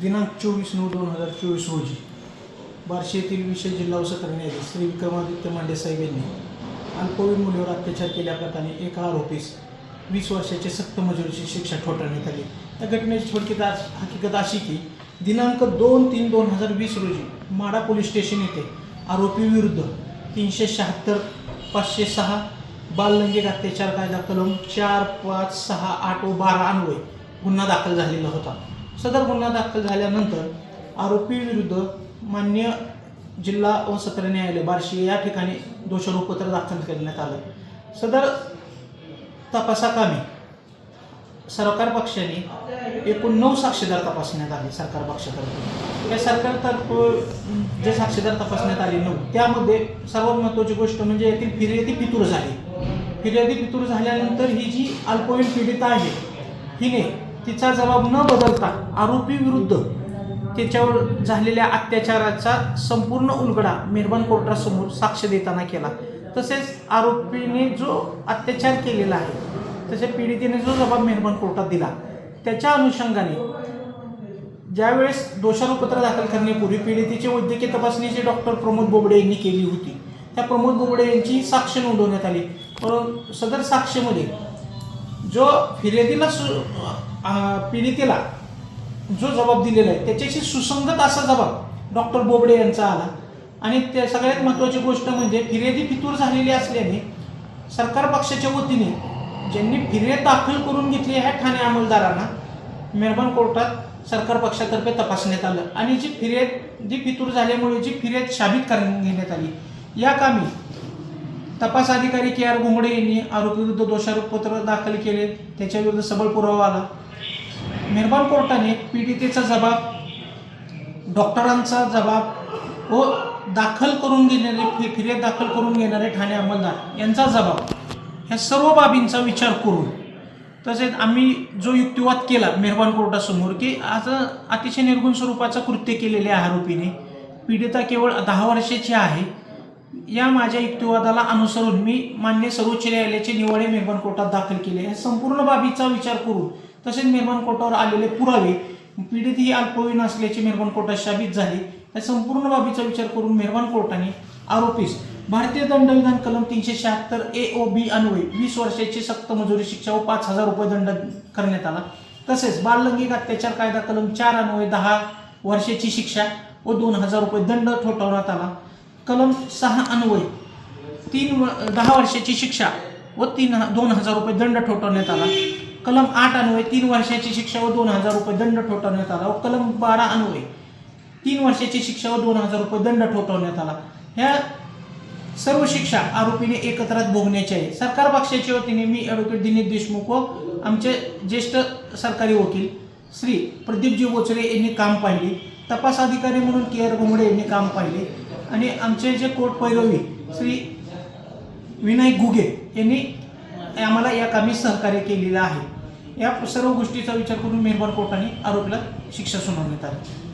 दिनांक चोवीस नऊ दोन हजार चोवीस रोजी बार्शी येथील विशेष जिल्हा व न्यायाधीश श्री विक्रमादित्य मांडे साहेब यांनी अल्पवयीन मुलीवर अत्याचार केल्याप्रकरणी एका आरोपीस वीस वर्षाची सक्त मजुरीची शिक्षा ठोठावण्यात आली. त्या घटनेची थोडक्यात आज हकीकत अशी की दिनांक दोन तीन दोन हजार वीस रोजी माडा पोलीस स्टेशन येथे आरोपी विरुद्ध तीनशे शहात्तर पाचशे सहा बाललैंगिक अत्याचार कायदा कलम चार पाच सहा आठ व बारा अन्वय गुन्हा दाखल झालेला होता. सदर गुन्हा दाखल झाल्यानंतर आरोपी विरुद्ध मान्य जिल्हा व सत्र न्यायालय बार्शी या ठिकाणी दोषारोपपत्र दाखल करण्यात आलं. सदर तपासाकामी सरकार पक्षाने एकूण नऊ साक्षीदार तपासण्यात आले सरकार पक्षातर्फे. या सरकारतर्फे जे साक्षीदार तपासण्यात आले नऊ त्यामध्ये सर्वात महत्त्वाची गोष्ट म्हणजे येथील फिर्यादी पितूर झाली फिर्यादी पितूर झाल्यानंतर ही जी अल्पवयीन पीडिता आहे हिने तिचा जबाब न बदलता आरोपी विरुद्ध त्याच्यावर झालेल्या अत्याचाराचा संपूर्ण उलगडा मेहरबान कोर्टासमोर साक्ष देताना केला. तसेच आरोपीने जो अत्याचार केलेला आहे तसे पीडितेने जो जबाब मेहरबान कोर्टात दिला त्याच्या अनुषंगाने ज्यावेळेस दोषारोपत्र दाखल करण्यापूर्वी पीडितेची वैद्यकीय तपासणी जी डॉक्टर प्रमोद बोबडे यांनी केली होती त्या प्रमोद बोबडे यांची साक्ष नोंदवण्यात आली. परंतु सदर साक्षेमध्ये जो फिर्यादीला सु पीडितेला जो जबाब दिलेला आहे त्याच्याशी सुसंगत असा जबाब डॉक्टर बोबडे यांचा आला. आणि त्या सगळ्यात महत्त्वाची गोष्ट म्हणजे फिर्यादी फितूर झालेली असल्याने सरकार पक्षाच्या वतीने ज्यांनी फिर्याद दाखल करून घेतली ह्या ठाणे अंमलदारांना मेहरबान कोर्टात सरकार पक्षातर्फे तपासण्यात आलं. आणि जी फिर्याद जी फितूर झाल्यामुळे जी फिर्याद शाबित करण्यात घेण्यात आली या कामी तपास अधिकारी के आर घोंगडे यांनी आरोपीविरुद्ध दोषारोपपत्र दाखल केले. त्याच्याविरुद्ध सबळ पुरावा आला. मेहरबान कोर्टाने पीडितेचा जबाब डॉक्टरांचा जबाब व दाखल करून घेणारे फि फिर्याद दाखल करून घेणारे ठाणे अंमलदार यांचा जबाब ह्या सर्व बाबींचा विचार करून. तसेच आम्ही जो युक्तिवाद केला मेहरबान कोर्टासमोर की आज अतिशय निर्गुण स्वरूपाचं कृत्य केलेल्या आरोपीने पीडिता केवळ दहा वर्षाची आहे या माझ्या युक्तिवादाला अनुसरून मी मान्य सर्वोच्च न्यायालयाचे निवाडे मेहरबान कोर्टात दाखल केले. या संपूर्ण बाबीचा विचार करून तसेच मेहरबान कोटावर आलेले पुरावे पीडित ही अल्पवयीन असल्याचे मेहरबान कोर्टात साबित झाले. या संपूर्ण बाबीचा विचार करून मेहरबान कोर्टाने आरोपीस भारतीय दंडविधान कलम तीनशे शहात्तर ए ओ बी अन्वये वीस वर्षाची सक्त मजुरी शिक्षा व पाच हजार रुपये दंड करण्यात आला. तसेच बाललैंगिक अत्याचार कायदा कलम चार अन्वये दहा वर्षाची शिक्षा व दोन हजार रुपये दंड ठोठावण्यात आला. कलम सहा अन्वये तीन व दहा वर्षाची शिक्षा व तीन दोन हजार रुपये दंड ठोठावण्यात आला. कलम आठ अन्वय तीन वर्षाची शिक्षा व दोन हजार रुपये दंड ठोठावण्यात आला. व कलम बारा अन्वय तीन वर्षाची शिक्षा व दोन हजार रुपये दंड ठोठावण्यात आला. ह्या सर्व शिक्षा आरोपीने एकत्रात भोगण्याची आहे. सरकार पक्षाच्या वतीने मी ॲडव्होकेट दिनेश देशमुख व आमचे ज्येष्ठ सरकारी वकील श्री प्रदीपजी बोचरे यांनी काम पाहिले. तपास अधिकारी म्हणून के आर घोंगडे यांनी काम पाहिले. आणि आमचे जे कोर्ट पैरवी श्री विनायक घुगे यांनी आम्हाला या कामी सहकार्य केलेलं आहे. या सर्व गोष्टीचा विचार करून मेहरबान कोर्टाने आरोपीला शिक्षा सुनावण्यात आली.